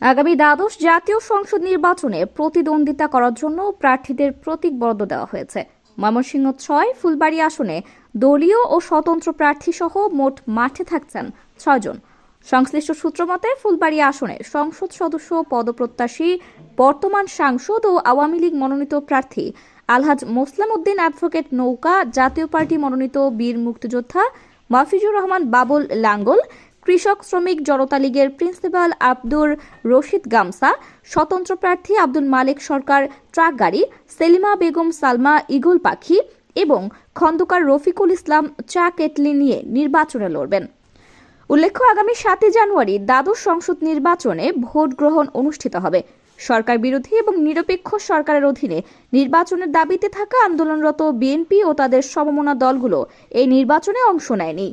আগামী দ্বাদশ জাতীয় সংসদ নির্বাচনে প্রতিদ্বন্দ্বিতা করার জন্য প্রার্থীদের প্রতীক বরাদ্দ দেওয়া হয়েছে। ময়মনসিংহ ছয়, ফুলবাড়ি আসনে দলীয় ও স্বতন্ত্র প্রার্থী সহ মোট মাঠে থাকছেন ছয়জন সংশ্লিষ্ট সূত্র মতে, ফুলবাড়ি আসনে সংসদ সদস্য, পদপ্রত্যাশী, বর্তমান সাংসদ ও আওয়ামী লীগ মনোনীত প্রার্থী আলহাজ মোসলাম উদ্দিন অ্যাডভোকেট নৌকা, জাতীয় পার্টি মনোনীত বীর মুক্তিযোদ্ধা মাফিজুর রহমান বাবুল লাঙ্গল কৃষক শ্রমিক জনতা লীগের প্রিন্সিপাল আব্দুর রশিদ গামসা স্বতন্ত্র প্রার্থী আব্দুল মালিক সরকার ট্রাক গাড়ি, সেলিমা বেগম সালমা ইগল পাখি এবং খন্দকার রফিকুল ইসলাম চা কেটলি নিয়ে নির্বাচনে লড়বেন। উল্লেখ্য, আগামী সাতই জানুয়ারি দ্বাদশ সংসদ নির্বাচনে ভোট গ্রহণ অনুষ্ঠিত হবে। সরকার বিরোধী এবং নিরপেক্ষ সরকারের অধীনে নির্বাচনের দাবিতে থাকা আন্দোলনরত বিএনপি ও তাদের সমমনা দলগুলো এই নির্বাচনে অংশ নেয়নি।